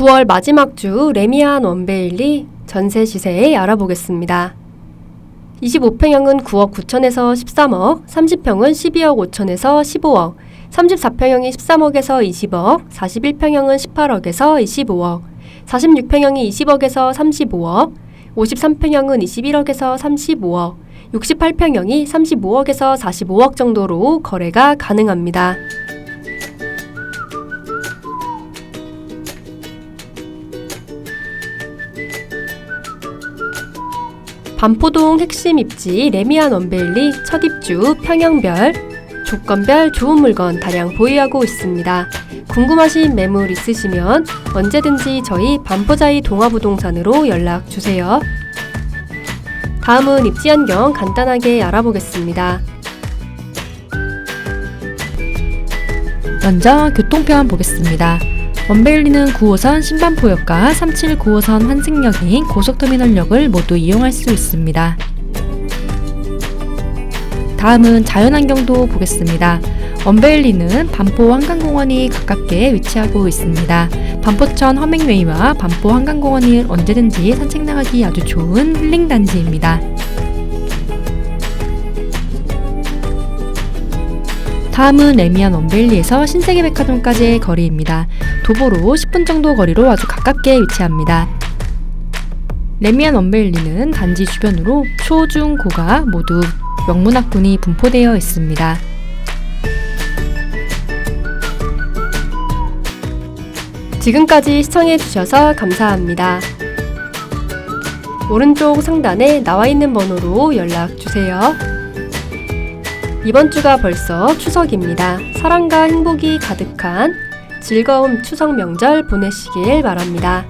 9월 마지막 주 레미안 원베일리 전세 시세 알아보겠습니다. 25평형은 9억 9천에서 13억, 30평은 12억 5천에서 15억, 34평형이 13억에서 20억, 41평형은 18억에서 25억, 46평형이 20억에서 35억, 53평형은 21억에서 35억, 68평형이 35억에서 45억 정도로 거래가 가능합니다. 반포동 핵심 입지 레미안 원베일리 첫 입주 평형별 조건별 좋은 물건 다량 보유하고 있습니다. 궁금하신 매물 있으시면 언제든지 저희 반포자이 동아부동산으로 연락 주세요. 다음은 입지 환경 간단하게 알아보겠습니다. 먼저 교통편 보겠습니다. 원베일리는 9호선 신반포역과 37 9호선 환승역인 고속터미널역을 모두 이용할 수 있습니다. 다음은 자연환경도 보겠습니다. 원베일리는 반포 한강공원이 가깝게 위치하고 있습니다. 반포천 허밍웨이와 반포 한강공원이 언제든지 산책 나가기 아주 좋은 힐링 단지입니다. 다음은 레미안 원베일리에서 신세계 백화점까지의 거리입니다. 도보로 10분 정도 거리로 아주 가깝게 위치합니다. 레미안 원베일리는 단지 주변으로 초, 중, 고가 모두 명문학군이 분포되어 있습니다. 지금까지 시청해주셔서 감사합니다. 오른쪽 상단에 나와 있는 번호로 연락 주세요. 이번 주가 벌써 추석입니다. 사랑과 행복이 가득한 즐거운 추석 명절 보내시길 바랍니다.